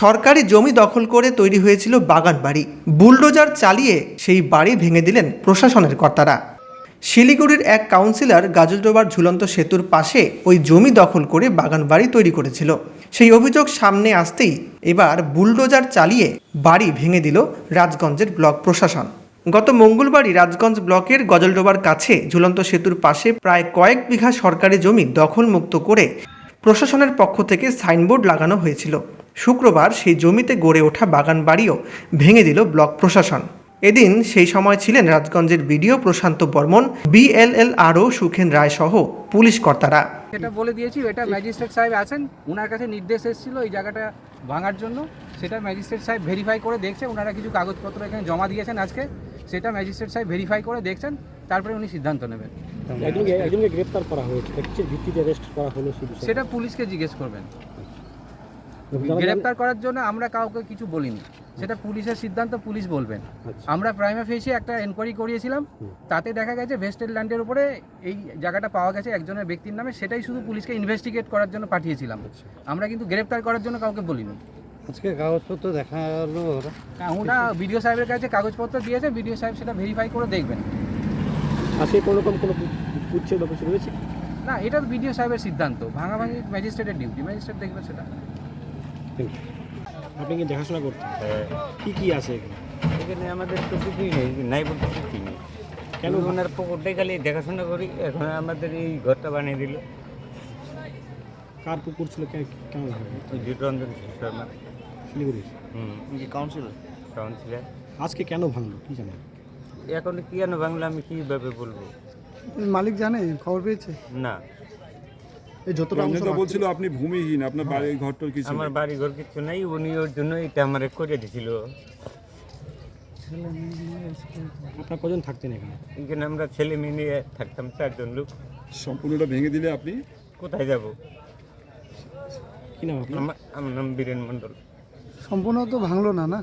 সরকারি জমি দখল করে তৈরি হয়েছিল বাগান বাড়ি। বুলডোজার চালিয়ে সেই বাড়ি ভেঙে দিলেন প্রশাসনের কর্তারা। শিলিগুড়ির এক কাউন্সিলর গাজলডোবার ঝুলন্ত সেতুর পাশে ওই জমি দখল করে বাগান বাড়ি তৈরি করেছিল। সেই অভিযোগ সামনে আসতেই এবার বুলডোজার চালিয়ে বাড়ি ভেঙে দিল রাজগঞ্জের ব্লক প্রশাসন। গত মঙ্গলবারই রাজগঞ্জ ব্লকের গজলডোবার কাছে ঝুলন্ত সেতুর পাশে প্রায় কয়েক বিঘা সরকারি জমি দখলমুক্ত করে প্রশাসনের পক্ষ থেকে সাইনবোর্ড লাগানো হয়েছিল। শুক্রবার সেই জমিতে গড়ে ওঠা বাগান বাড়িও ভেঙে দিল ব্লক প্রশাসন। এদিন সেই সময় ছিলেন রাজগঞ্জের বিডিও প্রশান্ত বর্মন বিএলএল আরও সুখেন রায় সহ পুলিশ কর্তারা। এটা বলে দিয়েছি এটা ম্যাজিস্ট্রেট সাহেব আছেন ওনার কাছে নির্দেশ এসেছিল এই জায়গাটা ভাঙার জন্য। সেটা ম্যাজিস্ট্রেট সাহেব ভেরিফাই করে দেখছে ওনারা কিছু কাগজপত্র এখানে জমা দিয়েছেন আজকে সেটা ম্যাজিস্ট্রেট সাহেব ভেরিফাই করে দেখছেন তারপরে উনি সিদ্ধান্ত নেবেন। একজনকে একজনকে গ্রেপ্তার করা হয়েছে ভিত্তিতে অ্যারেস্ট করা হলো সেটা পুলিশকে জিজ্ঞেস করবেন। গ্রেপ্তার করার জন্য আমরা কাউকে কিছু বলিনি। সেটা পুলিশের সিদ্ধান্ত পুলিশ বলবেন। আচ্ছা। আমরা প্রাইমা ফেসে একটা এনকোয়ারি করিয়েছিলাম। তাতে দেখা গেছে ভেস্টেড ল্যান্ডের উপরে এই জায়গাটা পাওয়া গেছে একজনের ব্যক্তির নামে। সেটাই শুধু পুলিশকে ইনভেস্টিগেট করার জন্য পাঠিয়েছিলাম। আমরা কিন্তু গ্রেপ্তার করার জন্য কাউকে বলিনি। আজকে কাগজপত্র দেখাল ওরা ওটা বিডিও সাহেবের কাছে কাগজপত্র দিয়েছে। বিডিও সাহেব সেটা ভেরিফাই করে দেখবেন। আজকে কোনো রকম কোনো রয়েছে না এটা বিডিও সাহেবের সিদ্ধান্ত। ভাঙাভাঙি ম্যাজিস্ট্রেটের ডিউটি ম্যাজিস্ট্রেট দেখবে সেটা. আপনি কি দেখাশোনা করতেন? কি কি আছে এখানে? এখানে আমাদের তো কিছুই নেই নাই বলতে কিছুই নেই। কেন? ওনার পুকুরটাই খালি দেখাশোনা করি এখন আমাদের এই ঘরটা বানিয়ে দিল। কার পুকুর ছিল? কে- কেমন জিতরঞ্জন শর্মা শিলিগুড়ি। হুম। কাউন্সিলর কাউন্সিলার আজকে কেন ভাঙলো? কি জানেন? এখন কি যেন বাংলা আমি কীভাবে বলব? মালিক জানে খবর পেয়েছে? না। যতটা অংশ বলছিল আপনি ভূমিহীন আপনার বাড়ি ঘরটোর কিছু আমার বাড়ি ঘর কিছু নাই উনি ওর জন্য এটা আমার করে দিছিল। আপনার কজন থাকতেন এখানে? এখানে আমরা ছেলে মেয়ে নিয়ে থাকতাম চারজন লোক। সম্পূর্ণটা ভেঙে দিলে আপনি? কোথায় যাব? কি নাম আপনার? আমার আমার নাম বীরেন মণ্ডল। সম্পূর্ণ তো ভাঙলো না না?